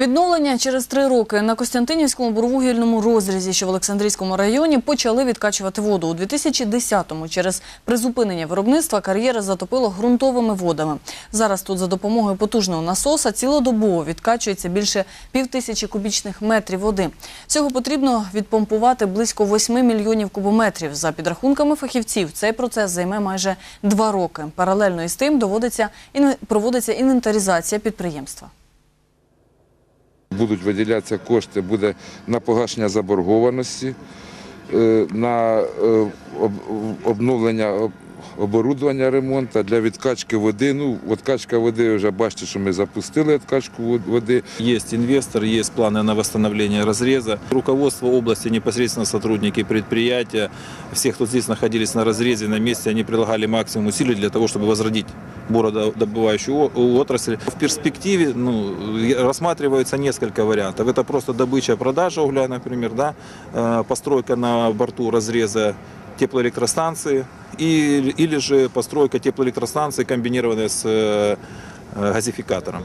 Відновлення через три роки на Костянтинівському буровугільному розрізі, що в Олександрійському районі, почали відкачувати воду. У 2010-му через призупинення виробництва кар'єри затопило ґрунтовими водами. Зараз тут за допомогою потужного насоса цілодобово відкачується більше півтисячі кубічних метрів води. Всього потрібно відпомпувати близько 8 мільйонів кубометрів. За підрахунками фахівців, цей процес займе майже два роки. Паралельно із тим доводиться проводиться інвентаризація підприємства. Будуть виділятися кошти, буде на погашення заборгованості, е, на е, обновлення об- оборудовання ремонту для відкачки води. Ну, відкачка води вже бачите, що ми запустили відкачку вод- води. Есть инвестор, есть планы на восстановление разреза. Руководство области, непосредственно сотрудники предприятия, все, кто здесь находились на разрезе, на месте, они прилагали максимум усилий для того, чтобы возродить борододобывающую о- отрасль. В перспективе ну, рассматривается несколько вариантов. Это просто добыча, продажа угля, например, да, э, постройка на борту разреза теплоэлектростанции и, или же постройка теплоэлектростанции, комбинированная с э, э, газификатором.